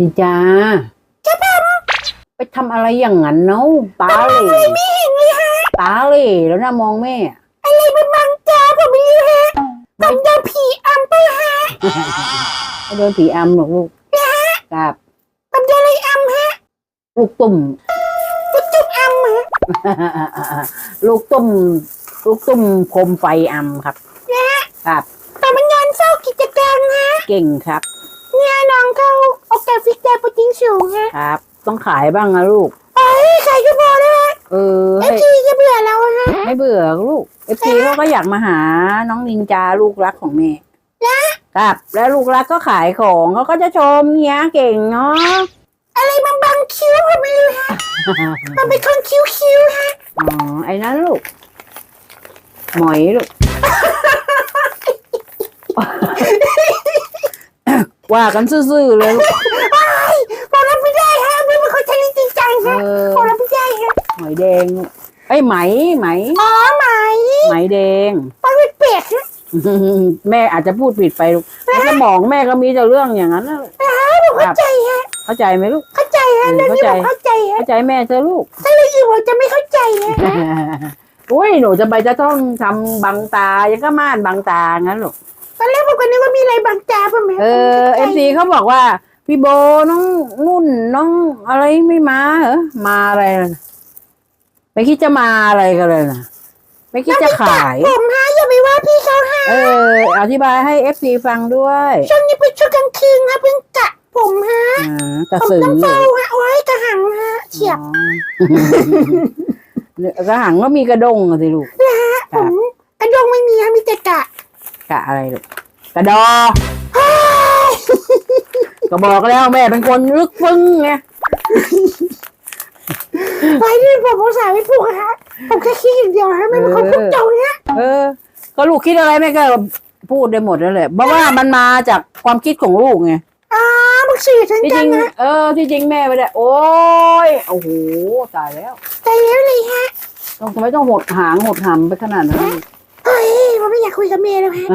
พี่จ้าไปทำอะไรอย่างนั้นเนาะตาเหล่ไม่เห็นเลยฮะตาเหล่แล้วนะมองแม่ อะอะไรมันบังตาผมไม่รู้ฮะผมโดนผีอำไปฮะไม่โดนผีอำหรอกลูกครับผมโดนอะไรอำฮะลูกตุ่มจุ๊บจุ๊บอำฮะลูกตุ่มลูกตุ่มโคมไฟอำครับครับแต่มันนอนเฝ้ากิจการฮะเก่งครับเนี่ยน้องเขา โอกาสฟิกได้โปรตีนสูงฮะครับ ต้องขายบ้างนะลูกเอ้ยใครก็พอแล้วฮะเออเอให้ฟซีจะเบื่อเราฮะไม่เบื่อลูกเอฟซีเขาก็อยากมาหาน้องนินจาลูกรักของแม่ครับ แล้วลูกรักก็ขายของเขาก็จะชมเนี้ยเก่งเนาะอะไรมันบังคิ้วผมไม่รู้ฮะมันเป็นคนคิ้วคิ้วๆฮะอ๋อไอ้นั้นลูกหมอยลูก ว่ากันซื่อๆเลยลูก มอยแดงลูกไอ้ยไหมไหมอ๋อไหมไหมแดง มันเป็นเป็ดฮะแม่อาจจะพูดผิดไปลูกในสมองแม่ก็มีแต่เรื่องอย่างนั้นนะลูกผมเข้าใจฮะ เข้าใจไหมลูก เข้าใจฮะเรื่องนี้ผมเข้าใจฮะเข้าใจแม่เธอะลูก ถ้าเรื่องอื่นผมจะไม่เข้าใจฮะอุ้ยหนูจะไปจะต้องทำบังตายังก็ม่านบังตางั้นหรอกตอนแรกผมก็นึกว่ามีอะไรบางตาผมไหมเออเอฟซีเขาบอกว่า พี่โบน้องนุ่นน้องอะไรไม่มาเหรอมาอะไรล่ะ ไม่คิดจะมาอะไรกันเลยนะไม่คิดจะขาย ผมฮะอย่าไปว่าพี่เขาฮะเออ อธิบายให้เอฟซีฟังด้วยช่วงนี้เป็นช่วงกลางคืนฮะเพิ่งกะผมฮะอ่ากระผมสือต้องเหรเฝ้าอฮะโอ้ยกระหังฮะเฉียบอ๋อกระหังก็มีกระดงอะสิลูกนะฮะผมกระดงไม่มีฮะมีแต่กะกะอะไรลูกกระดอเฮ้ยก็บอกแล้วแม่เป็นคนลึกฟึ้งไง ไปที่ผมภาษาไม่พูดฮะผมแค่คิดอย่างเดียวฮะไม่เป็นคนพูดตรงฮะเออ ก็ลูกคิดอะไรแม่ก็พูดได้หมดนั่นแหละเพราะว่ามันมาจากความคิดของลูกไงอ๋อมึงสื่อฉันที่จจัริงงนะเออที่จริงแม่ไม่ได้โอ้ยโอ้โหตายแล้วใจเย็นเลยฮะต้องทำไมต้องหดหางหดหำไปขนาดนั้น เฮ้ยผมไม่อยากคุยกับเมย์แล้วฮะ